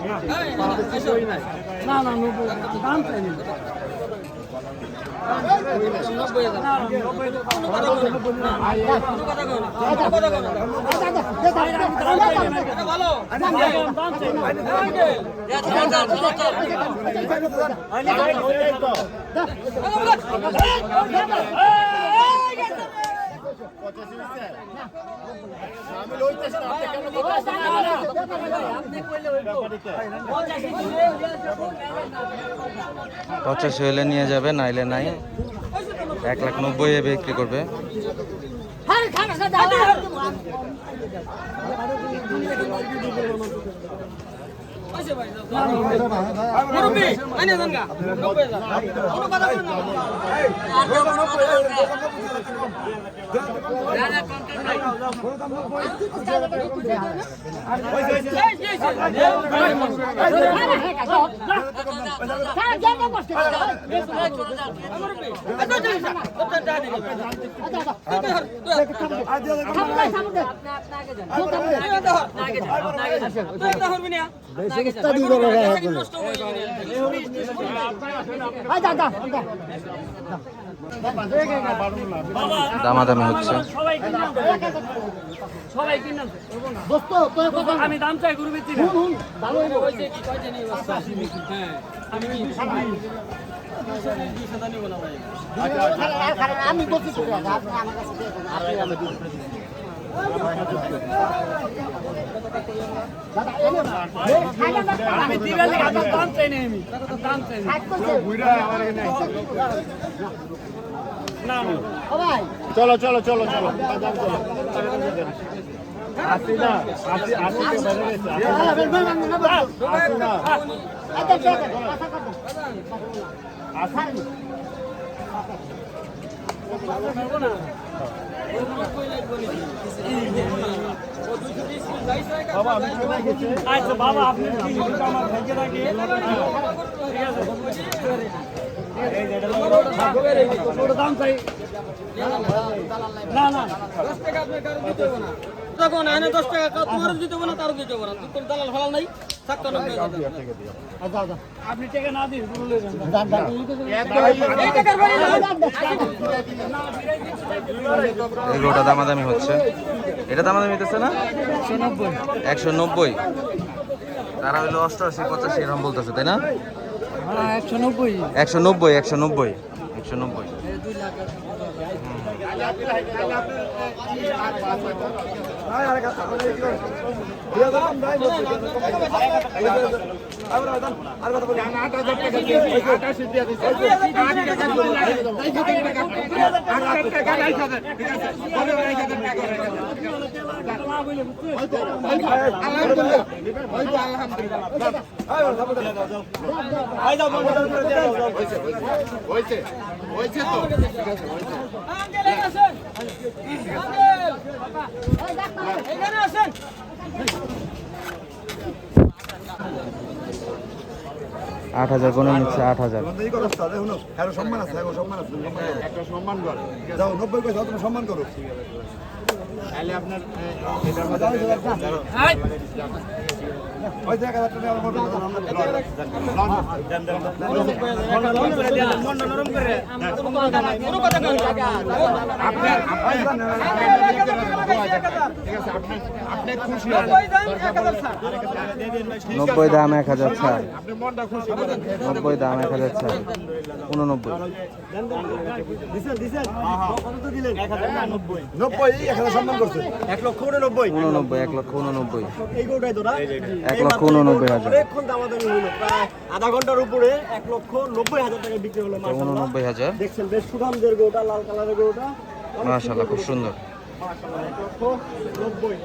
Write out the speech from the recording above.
চাই নি। দাম চাই নি। পঁচাশি হলে নিয়ে যাবে নাইলে নাই এক লাখ নব্বই বিক্রি করবে আনছে। সবাই কিনে আনছে। আমি দাম চাই গরু বেচি আমি দাম চাই না আমি। দাম চাই না চলো চলো চলো চলো। আসি না। আসি আসি। আসি। আসি। আচ্ছা বাবা আপনি আমার ভাগ্যে রাখে ওটা দাম আপনি টাকা না দিন দামাদামি হচ্ছে। এটা দামাদামি হইতেছে না? একশো নব্বই। তারা হইল অষ্টআশি পঁচাশি এরকম বলতেছে তাই না? একশো নব্বই। একশো নব্বই একশো নব্বই একশো নব্বই। হয়েছে হয়েছে তো। এখানে আসেন। আট হাজার, কোনো নিচ্ছে আট হাজার আছে এখন সম্মান আছে সম্মান। একটা সম্মান করে যাও, নব্বই পয়সা তুমি সম্মান করো তাহলে আপনার মনে হয় নব্বই দাম এক হাজার ছাড় নব্বই দাম এক হাজার ছাড় উননব্বই নব্বই এক হাজার সম্মান করছে। এক লক্ষ উননব্বই। উননব্বই এক লক্ষ উননব্বই। এই গোটাই তোরা এক লক্ষ উননব্বই হাজার। অনেকক্ষণ দামাদামি হইল প্রায় আধা ঘণ্টার উপরে এক লক্ষ নব্বই হাজার টাকা বিক্রি হলো। উননব্বই হাজার। দেখছেন বেশ সুঠামদের গোটা লাল কালারের গোটা মাশাল্লাহ খুব সুন্দর। এক লক্ষ নব্বই।